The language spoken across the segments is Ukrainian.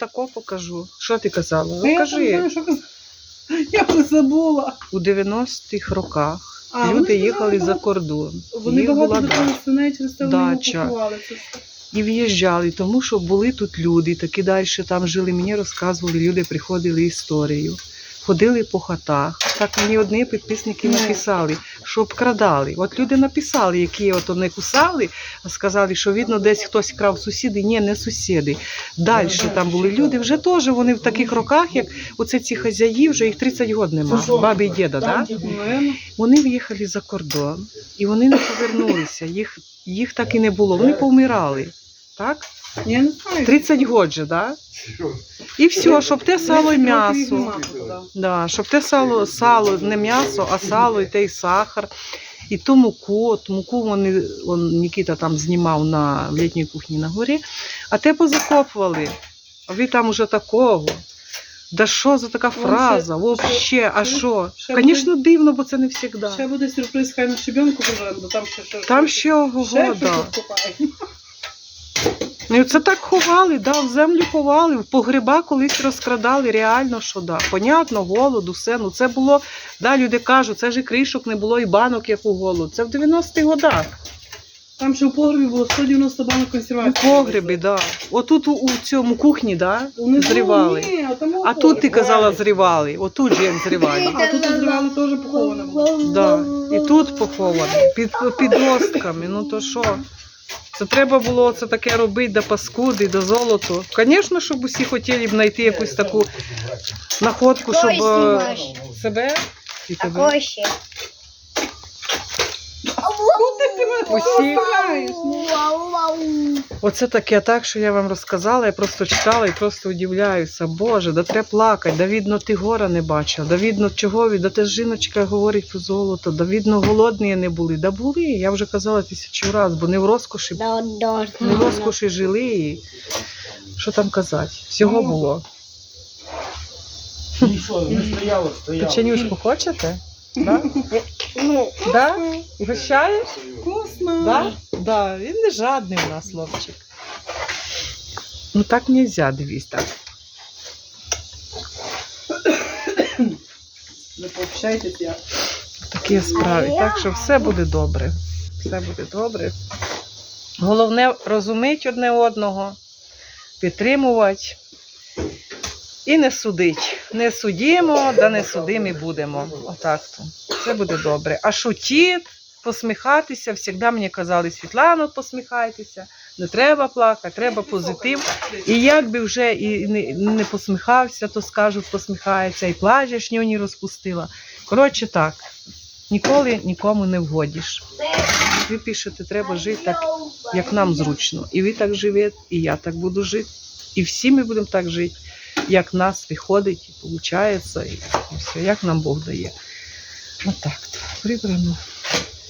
тако покажу. Що ти казала? Ну, кажи. Я вже забула. У 90-х роках А, люди їхали їхали за кордон. Вони Їх багато була свиней через те вони дача. купували. І в'їжджали, тому що були тут люди, такі далі там жили. Мені розказували, люди приходили історію. Ходили по хатах. Так мені одні підписники Ну. написали, що обкрадали. От люди написали, які от вони кусали, а сказали, що видно, десь хтось крав сусіди. Ні, не сусіди. Далі там були люди. Вже теж вони в таких роках, як оце ці хазяї, вже їх 30 років нема. Бабі і діда, так? Вони в'їхали за кордон і вони не повернулися. Їх, їх так і не було. Вони повмирали. Так? Я не знаю. 30 років, да? І все, щоб те сало і 30 років їх м'ясо. да. Щоб те сало, сало, не м'ясо, а сало, і те й сахар, і ту муку. От муку вони, он, Нікіта там знімав на в літній кухні на горі, а те позакопували. А ви там уже такого. Да що за така фраза? ще- Вообще, а що? Звісно, дивно, бо це не завжди. Ще буде сюрприз, хай на щебенку бо там ще ще. Там ще ого, да. Ну, це так ховали, да, в землю ховали, в погреба колись розкрадали, реально, що да. Понятно, голод, усе. Ну це було, да, люди кажуть, це ж і кришок не було, і банок, як у голод. Це в 90-х годах. Там ще в погребі було 190 банок У консервації. погребі, да. Отут у, у цьому кухні, да, Вони зривали. Ні, а, там у А тут ти погребі. казала, зривали. Отут же як зривали. А тут зривали теж поховане було. Да. І тут поховано, під підростками. Ну то що? Це треба було це таке робити до паскуди, до золоту. Звісно, щоб усі хотіли б знайти якусь таку находку, щоб е, себе і тебе. Куди ти мене Усі. розставляєш? Оце таке так, що я вам розказала, я просто читала і просто удивляюся. Боже, да треба плакати, да видно, ти гора не бачив, да видно, чого ви, да те жіночка говорить про золото, да видно, голодні не були. Да були, я вже казала тисячу разів, бо не в розкоші, не в розкоші жили. І... Що там казати? Всього було. Нічого, не стояло, стояло. Печенюшку хочете? Да? Да? Гощаєш? Вкусно. Да? Да, він не жадний у нас, хлопчик. Ну так нельзя, дивись так. Не пообщайтесь я. Такі справи. Так що все буде добре. Все буде добре. Головне розуміти одне одного, підтримувати і не судить. Не судімо, да не судимі будемо. Отак то. Все буде добре. А шутіть, посміхатися. Завжди мені казали, Світлано, посміхайтеся. Не треба плакати, треба позитив. І як би вже і не, посміхався, то скажуть, посміхається, і плачеш, нього розпустила. Коротше так, ніколи нікому не вгодиш. Ви пишете, треба жити так, як нам зручно. І ви так живете, і я так буду жити. І всі ми будемо так жити, як нас виходить, і виходить, і, все, як нам Бог дає. Отак. то. Прибрано.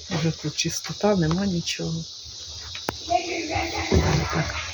Вже тут чистота, нема нічого. Так.